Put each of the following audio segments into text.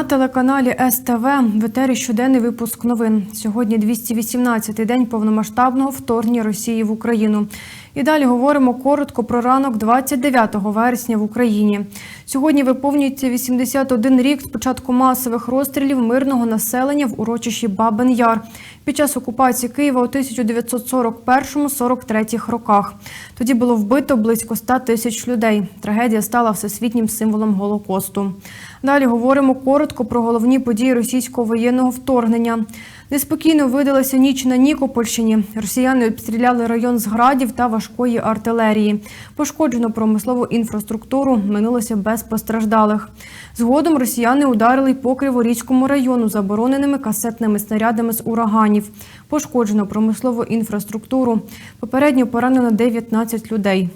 На телеканалі СТВ. В етері щоденний випуск новин. Сьогодні 218-й день повномасштабного вторгнення Росії в Україну. І далі говоримо коротко про ранок 29 вересня в Україні. Сьогодні виповнюється 81 рік з початку масових розстрілів мирного населення в урочищі Бабин Яр під час окупації Києва у 1941-43 роках. Тоді було вбито близько 100 тисяч людей. Трагедія стала всесвітнім символом Голокосту. Далі говоримо коротко про головні події російського воєнного вторгнення. Неспокійно видалася ніч на Нікопольщині. Росіяни обстріляли район з градів та важкої артилерії. Пошкоджено промислову інфраструктуру, минулося без постраждалих. Згодом росіяни ударили по Криворізькому району забороненими касетними снарядами з ураганів. Пошкоджено промислову інфраструктуру. Попередньо поранено 19 людей.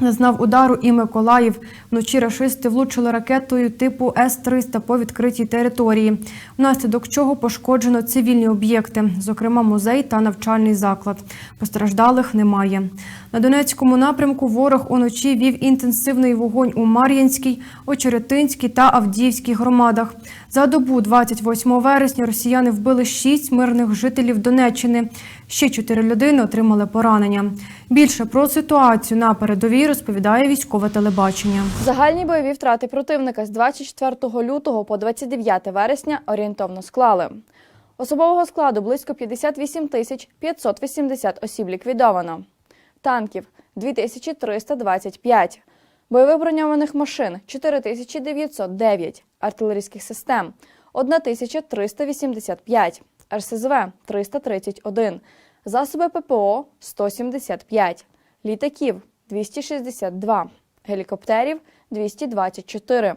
Зазнав удару і Миколаїв. Вночі рашисти влучили ракетою типу С-300 по відкритій території, внаслідок чого пошкоджено цивільні об'єкти, зокрема музей та навчальний заклад. Постраждалих немає. На Донецькому напрямку ворог уночі вів інтенсивний вогонь у Мар'їнській, Очеретинській та Авдіївській громадах. За добу 28 вересня росіяни вбили шість мирних жителів Донеччини. Ще чотири людини отримали поранення. Більше про ситуацію на передовій розповідає військове телебачення. Загальні бойові втрати противника з 24 лютого по 29 вересня орієнтовно склали. Особового складу близько 58 тисяч 580 осіб ліквідовано. Танків 2325. Бойових броньованих машин 4909. Артилерійських систем 1385. РСЗВ 331. Засоби ППО 175. Літаків 262. Гелікоптерів 224.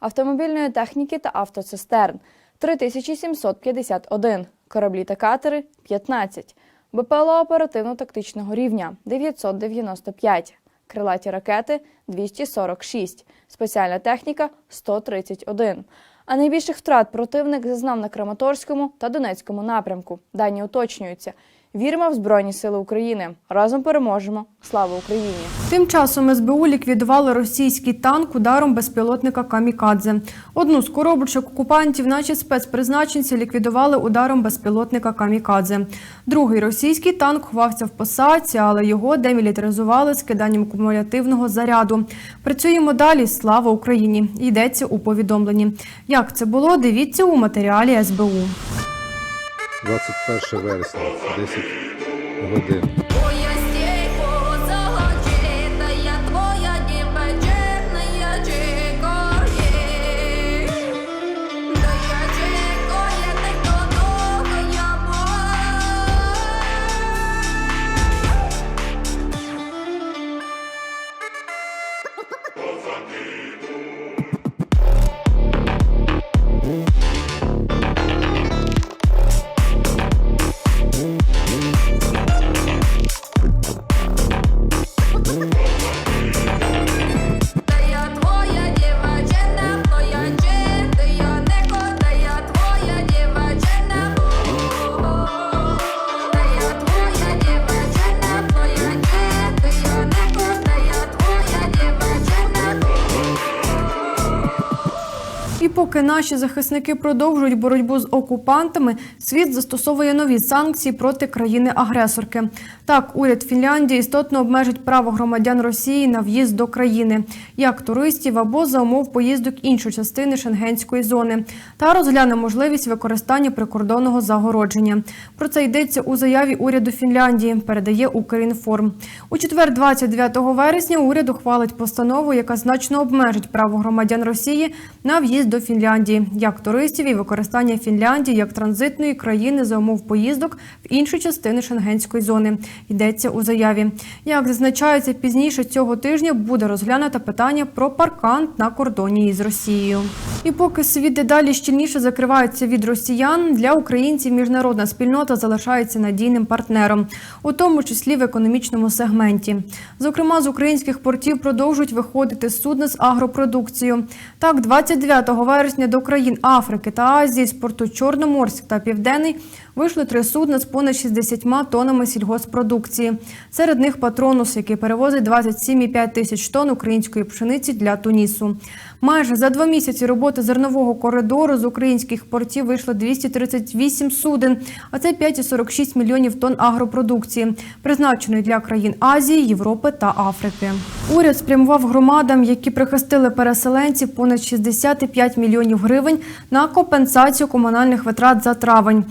Автомобільної техніки та автоцистерн 3751. Кораблі та катери 15. БПЛА оперативно-тактичного рівня 995. Крилаті ракети 246. Спеціальна техніка 131. А найбільших втрат противник зазнав на Краматорському та Донецькому напрямку. Дані уточнюються. Віримо в Збройні Сили України. Разом переможемо. Слава Україні! Тим часом СБУ ліквідували російський танк ударом безпілотника Камікадзе. Одну з коробочок окупантів, наші спецпризначенці, ліквідували ударом безпілотника Камікадзе. Другий російський танк ховався в посадці, але його демілітаризували скиданням кумулятивного заряду. Працюємо далі. Слава Україні! Йдеться у повідомленні. Як це було? Дивіться у матеріалі СБУ. 21 вересня, 10 годин. Поки наші захисники продовжують боротьбу з окупантами, світ застосовує нові санкції проти країни-агресорки. Так, уряд Фінляндії істотно обмежить право громадян Росії на в'їзд до країни, як туристів або за умов поїздок іншої частини шенгенської зони, та розгляне можливість використання прикордонного загородження. Про це йдеться у заяві уряду Фінляндії. Передає Укрінформ. У четвер, 29 вересня, уряд ухвалить постанову, яка значно обмежить право громадян Росії на в'їзд до Фінляндії. Фінляндії як туристів і використання Фінляндії як транзитної країни за умов поїздок в інші частини шенгенської зони. Йдеться у заяві. Як зазначається пізніше цього тижня, буде розглянуто питання про паркан на кордоні із Росією. І поки світ дедалі щільніше закривається від росіян, для українців міжнародна спільнота залишається надійним партнером, у тому числі в економічному сегменті. Зокрема, з українських портів продовжують виходити судна з агропродукцією. Так, 29 вересня до країн Африки та Азії з порту Чорноморськ та Південний вийшли три судна з понад 60 тоннами сільгоспродукції. Серед них патронус, який перевозить 27,5 тисяч тонн української пшениці для Тунісу. Майже за два місяці роботи зернового коридору з українських портів вийшло 238 суден, а це 5,46 мільйонів тонн агропродукції, призначеної для країн Азії, Європи та Африки. Уряд спрямував громадам, які прихистили переселенців, понад 65 мільйонів гривень на компенсацію комунальних витрат за травень.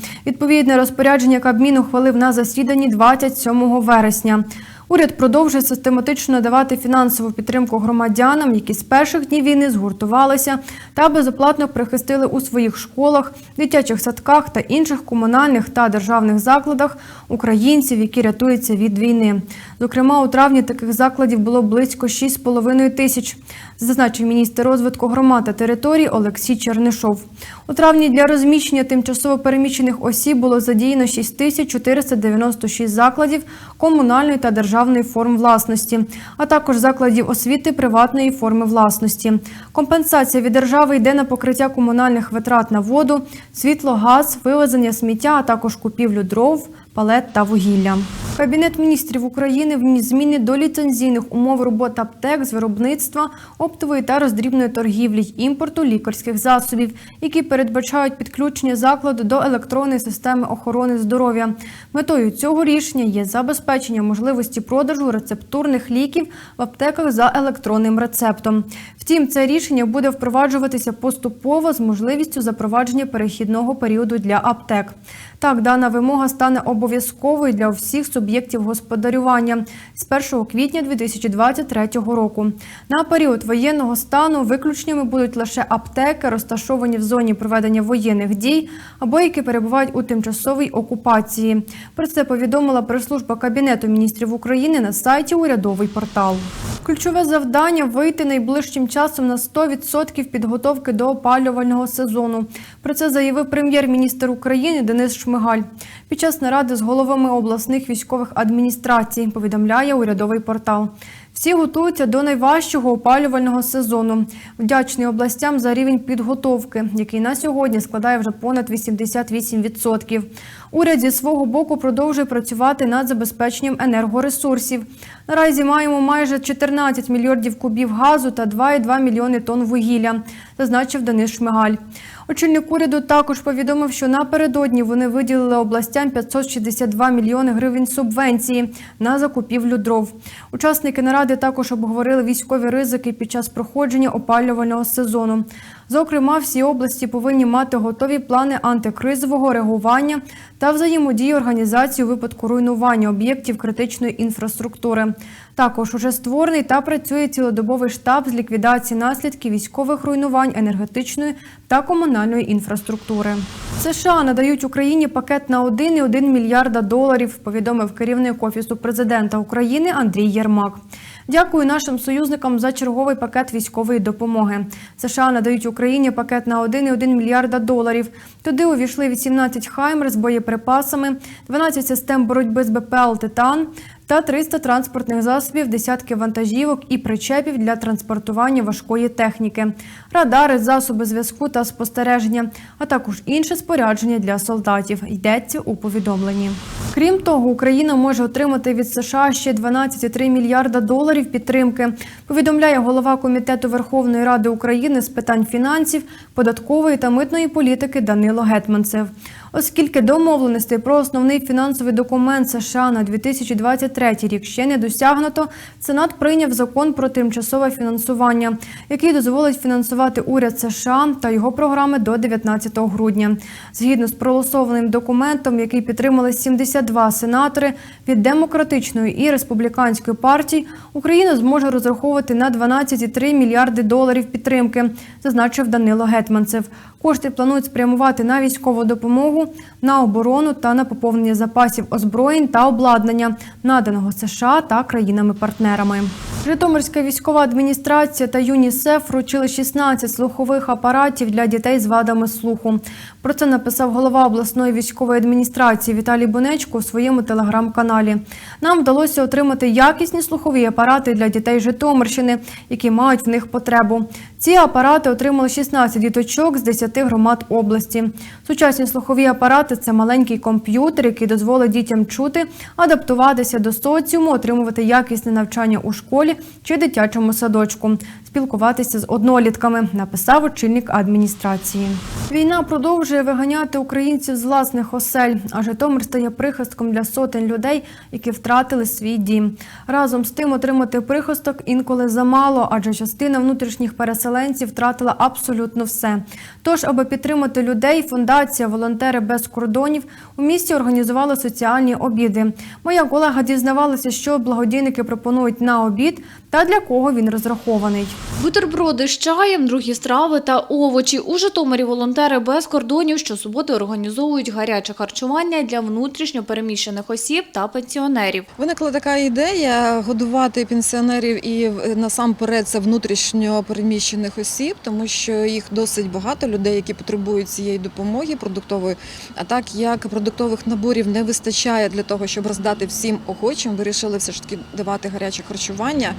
Відповідне розпорядження Кабмін ухвалив на засіданні 27 вересня. Уряд продовжує систематично надавати фінансову підтримку громадянам, які з перших днів війни згуртувалися та безоплатно прихистили у своїх школах, дитячих садках та інших комунальних та державних закладах українців, які рятуються від війни. Зокрема, у травні таких закладів було близько 6,5 тисяч, зазначив міністр розвитку громад та територій Олексій Чернишов. У травні для розміщення тимчасово переміщених осіб було задіяно 6496 закладів комунальної та державної форм власності, а також закладів освіти приватної форми власності. Компенсація від держави йде на покриття комунальних витрат на воду, світло, газ, вивезення сміття, а також купівлю дров, палет та вугілля. Кабінет міністрів України вніс зміни до ліцензійних умов роботи аптек з виробництва, оптової та роздрібної торгівлі й імпорту лікарських засобів, які передбачають підключення закладу до електронної системи охорони здоров'я. Метою цього рішення є забезпечення можливості продажу рецептурних ліків в аптеках за електронним рецептом. Втім, це рішення буде впроваджуватися поступово з можливістю запровадження перехідного періоду для аптек. Так, дана вимога стане обов'язковою для всіх суб'єктів господарювання з 1 квітня 2023 року. На період воєнного стану виключеннями будуть лише аптеки, розташовані в зоні проведення воєнних дій або які перебувають у тимчасовій окупації. Про це повідомила прес-служба Кабінету міністрів України на сайті Урядовий портал. Ключове завдання вийти найближчим часом на 100% підготовки до опалювального сезону. Про це заявив прем'єр-міністр України Денис Шмигаль під час наради з головами обласних військових адміністрацій. Повідомляє урядовий портал. Всі готуються до найважчого опалювального сезону. Вдячний областям за рівень підготовки, який на сьогодні складає вже понад 88%. Уряд зі свого боку продовжує працювати над забезпеченням енергоресурсів. Наразі маємо майже 14 мільярдів кубів газу та 2,2 мільйони тонн вугілля, зазначив Денис Шмигаль. Очільник уряду також повідомив, що напередодні вони виділили областям 562 мільйони гривень субвенції на закупівлю дров. Учасники наради також обговорили військові ризики під час проходження опалювального сезону. Зокрема, всі області повинні мати готові плани антикризового реагування та взаємодії організації у випадку руйнування об'єктів критичної інфраструктури. Також уже створений та працює цілодобовий штаб з ліквідації наслідків військових руйнувань енергетичної та комунальної інфраструктури. США надають Україні пакет на 1,1 мільярда доларів. Повідомив керівник офісу президента України Андрій Єрмак. Дякую нашим союзникам за черговий пакет військової допомоги. США надають Україні пакет на 1,1 мільярда доларів. Туди увійшли 18 хаймер з боєприпасами, 12 систем боротьби з БПЛ Титан та 300 транспортних засобів, десятки вантажівок і причепів для транспортування важкої техніки, радари, засоби зв'язку та спостереження, а також інше спорядження для солдатів. Йдеться у повідомленні. Крім того, Україна може отримати від США ще 12,3 мільярда доларів підтримки. Повідомляє голова комітету Верховної Ради України з питань фінансів, податкової та митної політики Данило Гетманцев. Оскільки домовленостей про основний фінансовий документ США на 2023 рік ще не досягнуто, Сенат прийняв закон про тимчасове фінансування, який дозволить фінансувати уряд США та його програми до 19 грудня. Згідно з проголосованим документом, який підтримали 72 сенатори від демократичної і республіканської партій, Україна зможе розраховувати на 12,3 мільярди доларів підтримки, зазначив Данило Гетманцев. Кошти планують спрямувати на військову допомогу, на оборону та на поповнення запасів озброєнь та обладнання, наданого США та країнами-партнерами. Житомирська військова адміністрація та ЮНІСЕФ вручили 16 слухових апаратів для дітей з вадами слуху. Про це написав голова обласної військової адміністрації Віталій Бонечко у своєму телеграм-каналі. Нам вдалося отримати якісні слухові апарати для дітей Житомирщини, які мають в них потребу. Ці апарати отримали 16 діточок з 10 громад області. Сучасні слухові апарати це маленький комп'ютер, який дозволить дітям чути, адаптуватися до соціуму, отримувати якісне навчання у школі чи дитячому садочку, спілкуватися з однолітками, написав очільник адміністрації. Війна продовжує виганяти українців з власних осель, а Житомир стає прихистком для сотень людей, які втратили свій дім. Разом з тим отримати прихисток інколи замало, адже частина внутрішніх переселенців втратила абсолютно все. Тож, аби підтримати людей, фундація Волонтери без кордонів у місті організували соціальні обіди. Моя колега дізнавалася, що благодійники пропонують на обід та для кого він розрахований. Бутерброди з чаєм, другі страви та овочі. У Житомирі волонтери без кордонів щосуботи організовують гаряче харчування для внутрішньо переміщених осіб та пенсіонерів. Виникла така ідея годувати пенсіонерів і е, насамперед це внутрішньо переміщених осіб, тому що їх досить багато людей, які потребують цієї допомоги продуктової. А так як продуктових наборів не вистачає для того, щоб роздати всім охочим, вирішили все ж таки давати гаряче харчування.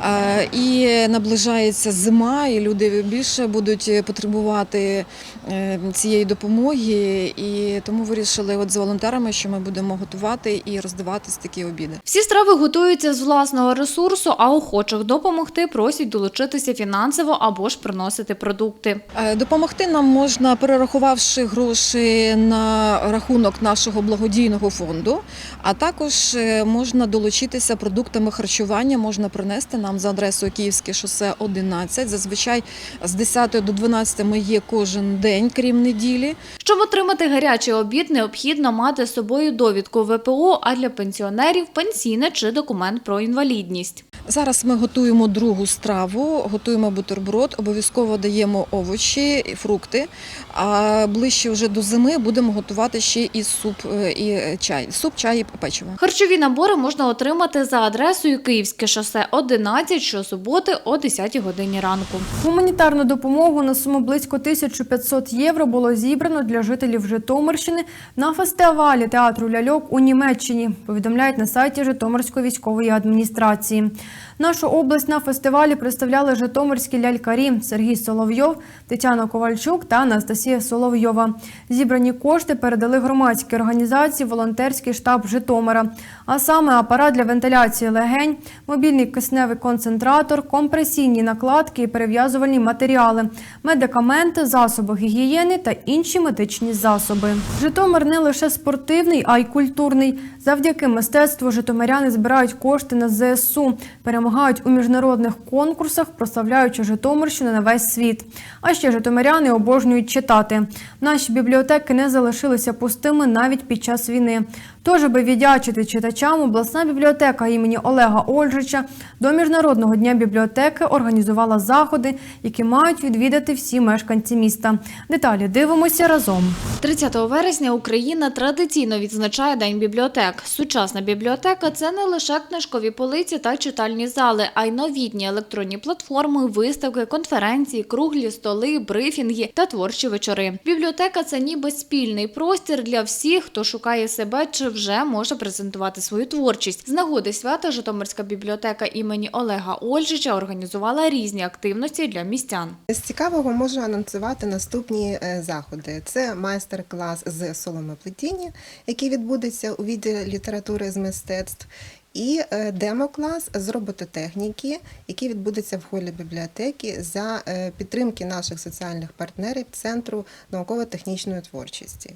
Е, І наближається зима, і люди більше будуть потребувати е, цієї допомоги. І тому вирішили от з волонтерами, що ми будемо готувати і роздавати такі обіди. Всі страви готуються з власного ресурсу, а охочих допомогти просять долучитися фінансово або ж приносити продукти. Е, Допомогти нам можна, перерахувавши гроші на рахунок нашого благодійного фонду, а також е, можна долучитися продуктами харчування, можна принести нам за адресою Київське шосе 11. Зазвичай з 10 до 12 ми є кожен день, крім неділі. Щоб отримати гарячий обід, необхідно мати з собою довідку ВПО, а для пенсіонерів пенсійне чи документ про інвалідність. Зараз ми готуємо другу страву, готуємо бутерброд, обов'язково даємо овочі і фрукти. А ближче вже до зими будемо готувати ще і суп, е, і чай. Суп, чай і печиво. Харчові набори можна отримати за адресою Київське шосе 11 щосуботи о 10 годині ранку. Гуманітарну допомогу на суму близько 1500 євро було зібрано для жителів Житомирщини на фестивалі театру ляльок у Німеччині. Повідомляють на сайті Житомирської військової адміністрації. Нашу область на фестивалі представляли житомирські лялькарі Сергій Соловйов, Тетяна Ковальчук та Анастасія Соловйова. Зібрані кошти передали громадській організації Волонтерський штаб Житомира, а саме апарат для вентиляції легень, мобільний кисневий концентратор, компресійні накладки і перев'язувальні матеріали, медикаменти, засоби гігієни та інші медичні засоби. Житомир не лише спортивний, а й культурний. Завдяки мистецтву житомиряни збирають кошти на ЗСУ, перемагають у міжнародних конкурсах, прославляючи Житомирщину на весь світ. А ще житомиряни обожнюють читати. Наші бібліотеки не залишилися пустими навіть під час війни. Тож, аби віддячити читачам, обласна бібліотека імені Олега Ольжича до Міжнародного дня бібліотеки організувала заходи, які мають відвідати всі мешканці міста. Деталі дивимося разом. 30 вересня Україна традиційно відзначає День бібліотек. Сучасна бібліотека це не лише книжкові полиці та читальні зали, а й новітні електронні платформи, виставки, конференції, круглі столи, брифінги та творчі вечори. Бібліотека це ніби спільний простір для всіх, хто шукає себе чи вже може презентувати свою творчість. З нагоди свята Житомирська бібліотека імені Олега Ольжича організувала різні активності для містян. З цікавого можу анонсувати наступні е, заходи. Це майстер-клас з соломоплетіння, який відбудеться у відділі літератури з мистецтв. і е, демо-клас з робототехніки, який відбудеться в холі бібліотеки за е, підтримки наших соціальних партнерів Центру науково-технічної творчості.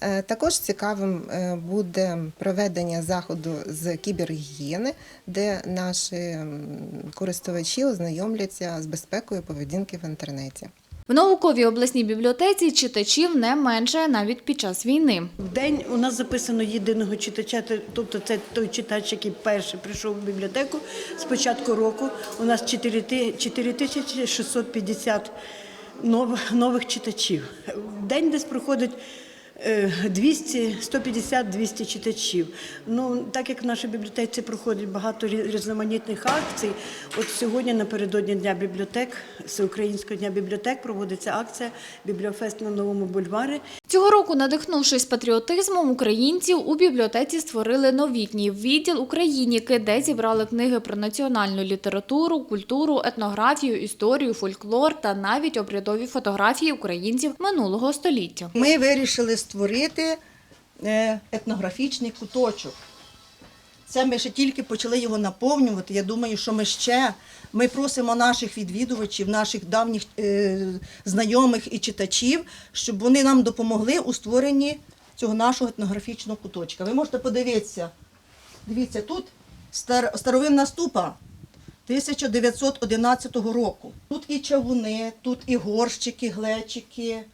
Е, Також цікавим буде проведення заходу з кібергігієни, де наші користувачі ознайомляться з безпекою поведінки в інтернеті. В науковій обласній бібліотеці читачів не менше навіть під час війни. В день у нас записано єдиного читача, тобто це той читач, який перший прийшов в бібліотеку з початку року. У нас 4 ти- 4650 нов- нових читачів. В день десь проходить е, 200, 150-200 читачів. Ну, так як в нашій бібліотеці проходить багато різноманітних акцій, от сьогодні напередодні Дня бібліотек, Всеукраїнського дня бібліотек проводиться акція Бібліофест на новому бульварі. Цього року, надихнувшись патріотизмом українців, у бібліотеці створили новітній відділ Україніки, де зібрали книги про національну літературу, культуру, етнографію, історію, фольклор та навіть обрядові фотографії українців минулого століття. Ми вирішили створити е, етнографічний куточок. Це ми ще тільки почали його наповнювати. Я думаю, що ми ще ми просимо наших відвідувачів, наших давніх е, знайомих і читачів, щоб вони нам допомогли у створенні цього нашого етнографічного куточка. Ви можете подивитися. Дивіться, тут стар, старовинна ступа 1911 року. Тут і чавуни, тут і горщики, глечики,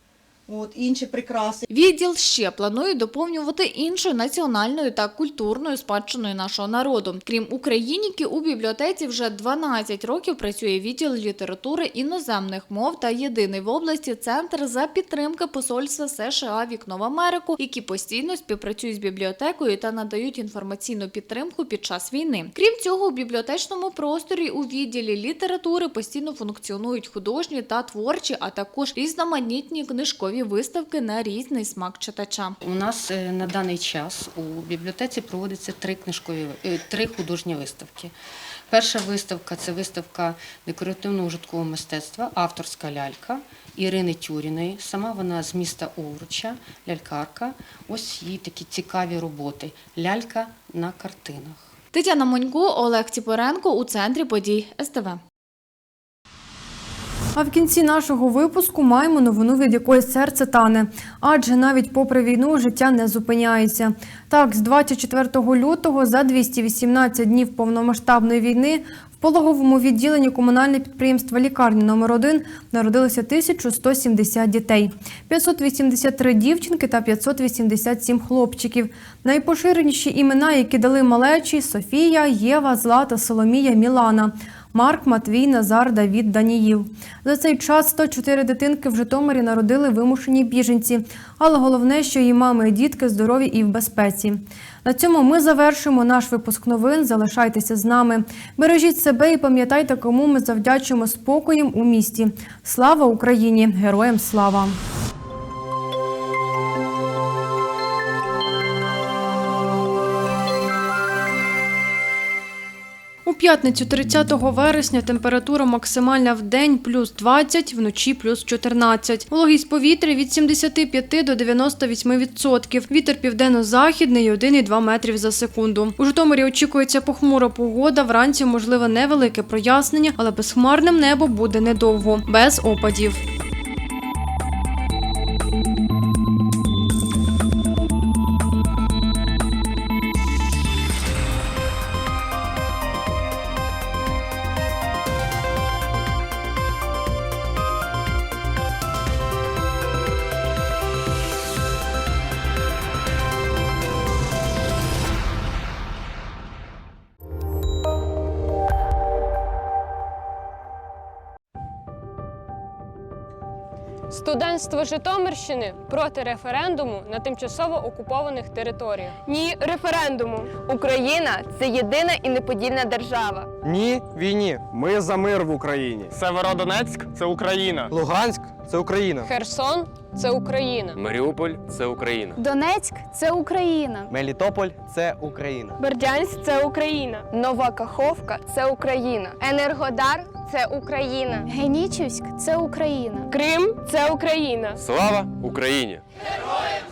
от, інші прикраси. Відділ ще планує доповнювати іншою національною та культурною спадщиною нашого народу. Крім україніки, у бібліотеці вже 12 років працює відділ літератури іноземних мов та єдиний в області центр за підтримки посольства США Вікно в Америку, які постійно співпрацюють з бібліотекою та надають інформаційну підтримку під час війни. Крім цього, у бібліотечному просторі у відділі літератури постійно функціонують художні та творчі, а також різноманітні книжкові виставки на різний смак читача. У нас е, на даний час у бібліотеці проводиться три книжкові е, три художні виставки. Перша виставка це виставка декоративно-ужиткового мистецтва, авторська лялька Ірини Тюріної. Сама вона з міста Овруча, лялькарка. Ось її такі цікаві роботи. Лялька на картинах. Тетяна Монько, Олег Ціпоренко у центрі подій СТВ. А в кінці нашого випуску маємо новину, від якої серце тане. Адже навіть попри війну життя не зупиняється. Так, з 24 лютого за 218 днів повномасштабної війни в пологовому відділенні комунальне підприємство лікарні номер 1 народилося 1170 дітей, 583 дівчинки та 587 хлопчиків. Найпоширеніші імена, які дали малечі – Софія, Єва, Злата, Соломія, Мілана. Марк, Матвій, Назар, Давід, Даніїл. За цей час 104 дитинки в Житомирі народили вимушені біженці. Але головне, що її мами і дітки здорові і в безпеці. На цьому ми завершимо наш випуск новин. Залишайтеся з нами. Бережіть себе і пам'ятайте, кому ми завдячуємо спокоєм у місті. Слава Україні! Героям слава! П'ятницю 30 вересня температура максимальна в день плюс 20, вночі плюс 14. Вологість повітря від 75 до 98 відсотків. Вітер південно-західний 1,2 метрів за секунду. У Житомирі очікується похмура погода. Вранці можливе невелике прояснення, але безхмарним небо буде недовго, без опадів. Житомирщини проти референдуму на тимчасово окупованих територіях. Ні референдуму. Україна це єдина і неподільна держава. Ні війні. Ми за мир в Україні. Северодонецьк це Україна. Луганськ це Україна. Херсон це Україна. Маріуполь це Україна. Донецьк це Україна. Мелітополь це Україна. Бердянськ це Україна. Нова Каховка це Україна. Енергодар це Україна. Генічівськ це Україна. Крим це Україна. Слава Україні! Героям